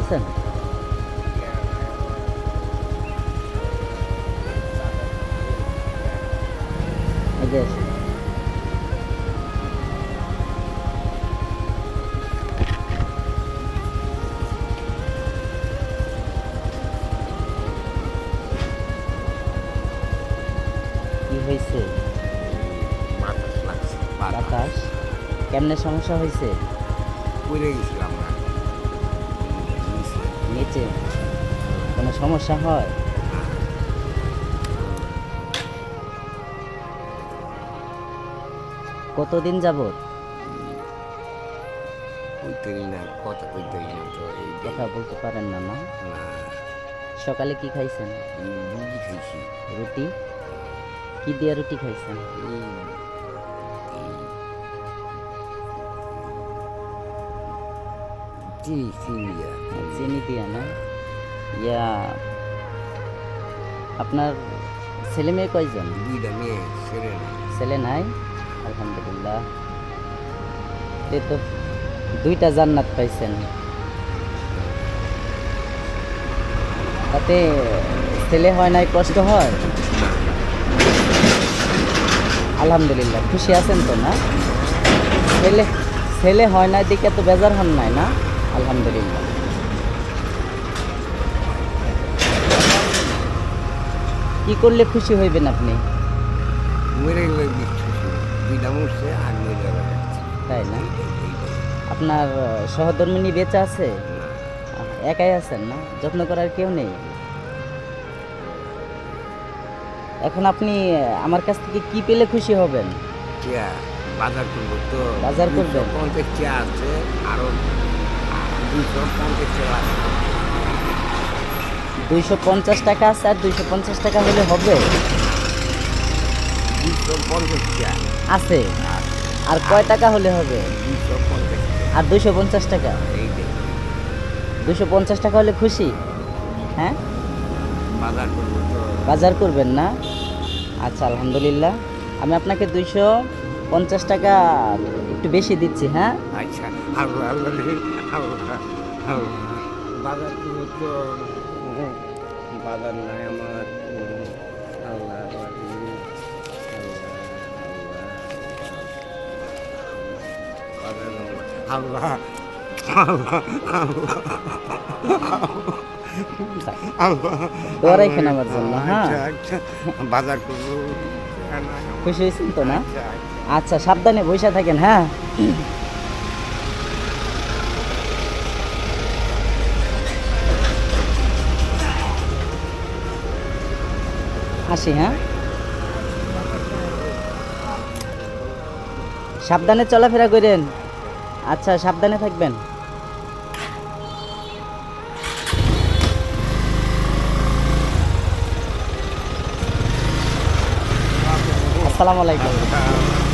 আছেন? এই যে কি হয়েছে? বাতাস কেমনে সমস্যা হয়েছে? পড়ে নিচে। কোনো সমস্যা হয়? কতদিন যাবত না কথা বলতে পারেন না না না। সকালে কি খাইছেন? খাইছি। রুটি? কি দিয়ে রুটি খাইছেন? চিনি চিনি দিয়া চিনি দিয়ে না ইয়া আপনার ছেলে মেয়ে কয়জন? দুইটা মেয়ে ছেলে নাই। আলহামদুলিল্লাহ। এ তো দুইটা জান্নাত পাইছেন। তাতে ছেলে হয় নাই কষ্ট হয়? আলহামদুলিল্লাহ খুশি আছেন তো না? ছেলে ছেলে হয় নাই দিকে তো বেজার হন নাই না? আলহামদুলিল্লাহ। কি করলে খুশি হইবেন আপনি? তাই না? আপনার সহধর্মিনী বেঁচে আছে? একাই আছেন না? যত্ন করার কেউ নেই? এখন আপনি আমার কাছ থেকে কি পেলে খুশি হবেন? বাজার করব তো। বাজার করবেন? পঞ্চাশ আছে আরও দুইশো পঞ্চাশ টাকা আছে আর দুইশো পঞ্চাশ টাকা হলে হবে। আছে। আর কয় টাকা হলে হবে? আর দুইশো পঞ্চাশ টাকা? দুইশো পঞ্চাশ টাকা হলে খুশি? হ্যাঁ? বাজার বাজার করবেন না? আচ্ছা আলহামদুলিল্লাহ। আমি আপনাকে দুইশো পঞ্চাশ টাকা একটু বেশি দিচ্ছি হ্যাঁ? আচ্ছা আল্লাহ বাজার তো বাজার নাই আমার। হ্যাঁ? আচ্ছা আচ্ছা বাজার খুশি হয়েছেন তো না? আচ্ছা সাবধানে বসে থাকেন হ্যাঁ? আসি হ্যাঁ? সাবধানে চলাফেরা করেন। আচ্ছা সাবধানে থাকবেন। আসসালামু আলাইকুম।